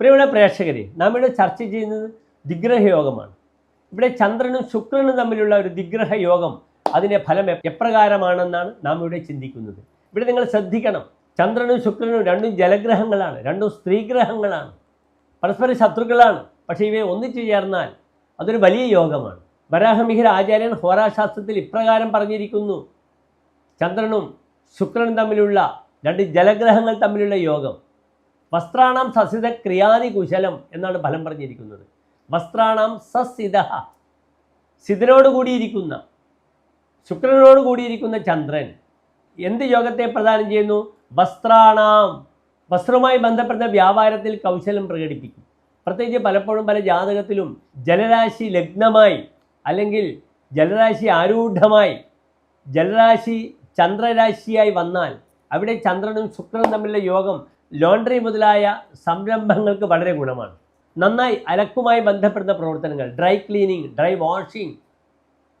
പ്രിയമുള്ള പ്രേക്ഷകരെ നാം ഇവിടെ ചർച്ച ചെയ്യുന്നത് ദിഗ്രഹയോഗമാണ്. ഇവിടെ ചന്ദ്രനും ശുക്രനും തമ്മിലുള്ള ഒരു ദിഗ്രഹ യോഗം അതിന്റെ ഫലം എപ്രകാരമാണെന്നാണ് നാം ഇവിടെ ചിന്തിക്കുന്നത്. ഇവിടെ നിങ്ങൾ ശ്രദ്ധിക്കണം ചന്ദ്രനും ശുക്രനും രണ്ടും ജലഗ്രഹങ്ങളാണ് രണ്ടും സ്ത്രീഗ്രഹങ്ങളാണ് പരസ്പര ശത്രുക്കളാണ് പക്ഷേ ഇവയെ ഒന്നിച്ചു ചേർന്നാൽ അതൊരു വലിയ യോഗമാണ്. വരാഹമിഹിര ആചാര്യൻ ഹോരാശാസ്ത്രത്തിൽ ഇപ്രകാരം പറഞ്ഞിരിക്കുന്നു ചന്ദ്രനും ശുക്രനും തമ്മിലുള്ള രണ്ട് ജലഗ്രഹങ്ങൾ തമ്മിലുള്ള യോഗം. വസ്ത്രാണാം സസിത ക്രിയാതി കുശലം എന്നാണ് ഫലം പറഞ്ഞിരിക്കുന്നത്. വസ്ത്രാണാം സസിത. സിതനോട് കൂടിയിരിക്കുന്ന ശുക്രനോട് കൂടിയിരിക്കുന്ന ചന്ദ്രൻ എന്ത് യോഗത്തെ പ്രദാനം ചെയ്യുന്നു? വസ്ത്രാണാം. വസ്ത്രവുമായി ബന്ധപ്പെട്ട വ്യാപാരത്തിൽ കൗശലം പ്രകടിപ്പിക്കും. പ്രത്യേകിച്ച് പലപ്പോഴും പല ജാതകത്തിലും ജലരാശി ലഗ്നമായി അല്ലെങ്കിൽ ജലരാശി ആരൂഢമായി ജലരാശി ചന്ദ്രരാശിയായി വന്നാൽ അവിടെ ചന്ദ്രനും ശുക്രനും തമ്മിലുള്ള യോഗം ലോണ്ടറി മുതലായ സംരംഭങ്ങൾക്ക് വളരെ ഗുണമാണ്. നന്നായി അലക്കുമായി ബന്ധപ്പെടുന്ന പ്രവർത്തനങ്ങൾ ഡ്രൈ ക്ലീനിങ് ഡ്രൈ വാഷിംഗ്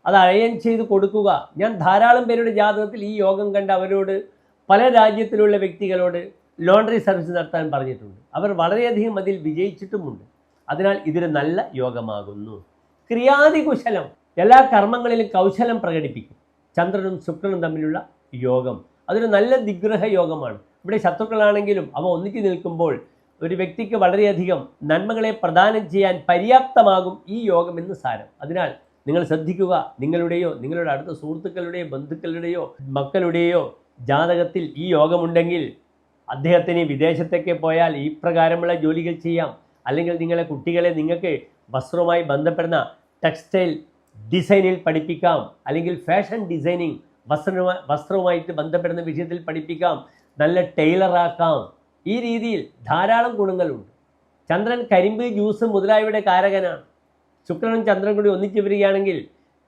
അത് അയൺ ചെയ്ത് കൊടുക്കുക. ഞാൻ ധാരാളം പേരുടെ ജാതകത്തിൽ ഈ യോഗം കണ്ട് അവരോട് പല രാജ്യത്തിലുള്ള വ്യക്തികളോട് ലോണ്ടറി സർവീസ് നടത്താൻ പറഞ്ഞിട്ടുണ്ട്. അവർ വളരെയധികം അതിൽ വിജയിച്ചിട്ടുമുണ്ട്. അതിനാൽ ഇതൊരു നല്ല യോഗമാകുന്നു. ക്രിയാതി കുശലം എല്ലാ കർമ്മങ്ങളിലും കൗശലം പ്രകടിപ്പിക്കും. ചന്ദ്രനും ശുക്രനും തമ്മിലുള്ള യോഗം അതൊരു നല്ല ദിഗ്രഹ യോഗമാണ് ഇവിടെ ശത്രുക്കളാണെങ്കിലും അവ ഒന്നിച്ചു നിൽക്കുമ്പോൾ ഒരു വ്യക്തിക്ക് വളരെയധികം നന്മകളെ പ്രദാനം ചെയ്യാൻ പര്യാപ്തമാകും ഈ യോഗം എന്ന് സാരം. അതിനാൽ നിങ്ങൾ ശ്രദ്ധിക്കുക നിങ്ങളുടെയോ നിങ്ങളുടെ അടുത്ത സുഹൃത്തുക്കളുടെയോ ബന്ധുക്കളുടെയോ മക്കളുടെയോ ജാതകത്തിൽ ഈ യോഗമുണ്ടെങ്കിൽ അദ്ദേഹത്തിന് വിദേശത്തേക്ക് പോയാൽ ഈ പ്രകാരമുള്ള ജോലികൾ ചെയ്യാം. അല്ലെങ്കിൽ നിങ്ങളെ കുട്ടികളെ നിങ്ങൾക്ക് വസ്ത്രവുമായി ബന്ധപ്പെടുന്ന ടെക്സ്റ്റൈൽ ഡിസൈനിൽ പഠിപ്പിക്കാം. അല്ലെങ്കിൽ ഫാഷൻ ഡിസൈനിങ് വസ്ത്രവുമായി വസ്ത്രവുമായിട്ട് ബന്ധപ്പെടുന്ന വിഷയത്തിൽ പഠിപ്പിക്കാം. നല്ല ടൈലറാക്കാം ഈ രീതിയിൽ ധാരാളം ഗുണങ്ങളുണ്ട്. ചന്ദ്രൻ കരിമ്പ് ജ്യൂസ് മുതലായവയുടെ കാരകനാണ്. ശുക്രനും ചന്ദ്രനും കൂടി ഒന്നിച്ചു വരികയാണെങ്കിൽ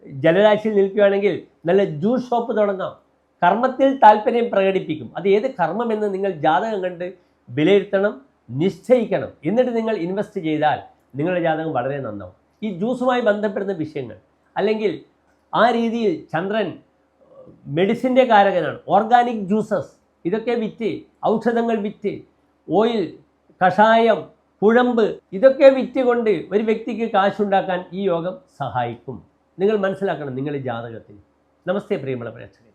ജലരാശിയിൽ നിൽക്കുകയാണെങ്കിൽ നല്ല ജ്യൂസ് ഷോപ്പ് തുടങ്ങാം. കർമ്മത്തിൽ താല്പര്യം പ്രകടിപ്പിക്കും. അത് ഏത് കർമ്മമെന്ന് നിങ്ങൾ ജാതകം കണ്ട് വിലയിരുത്തണം നിശ്ചയിക്കണം. എന്നിട്ട് നിങ്ങൾ ഇൻവെസ്റ്റ് ചെയ്താൽ നിങ്ങളുടെ ജാതകം വളരെ നന്നാവും. ഈ ജ്യൂസുമായി ബന്ധപ്പെടുന്ന വിഷയങ്ങൾ. അല്ലെങ്കിൽ ആ രീതിയിൽ ചന്ദ്രൻ മെഡിസിന്റെ കാരകനാണ്. ഓർഗാനിക് ജ്യൂസസ് ഇതൊക്കെ വിറ്റ് ഔഷധങ്ങൾ വിറ്റ് ഓയിൽ കഷായം കുഴമ്പ് ഇതൊക്കെ വിറ്റുകൊണ്ട് ഒരു വ്യക്തിക്ക് കാശുണ്ടാക്കാൻ ഈ യോഗം സഹായിക്കും. നിങ്ങൾ മനസ്സിലാക്കണം നിങ്ങളുടെ ജാതകത്തിൽ. നമസ്തേ പ്രിയമുള്ള പ്രേക്ഷകർ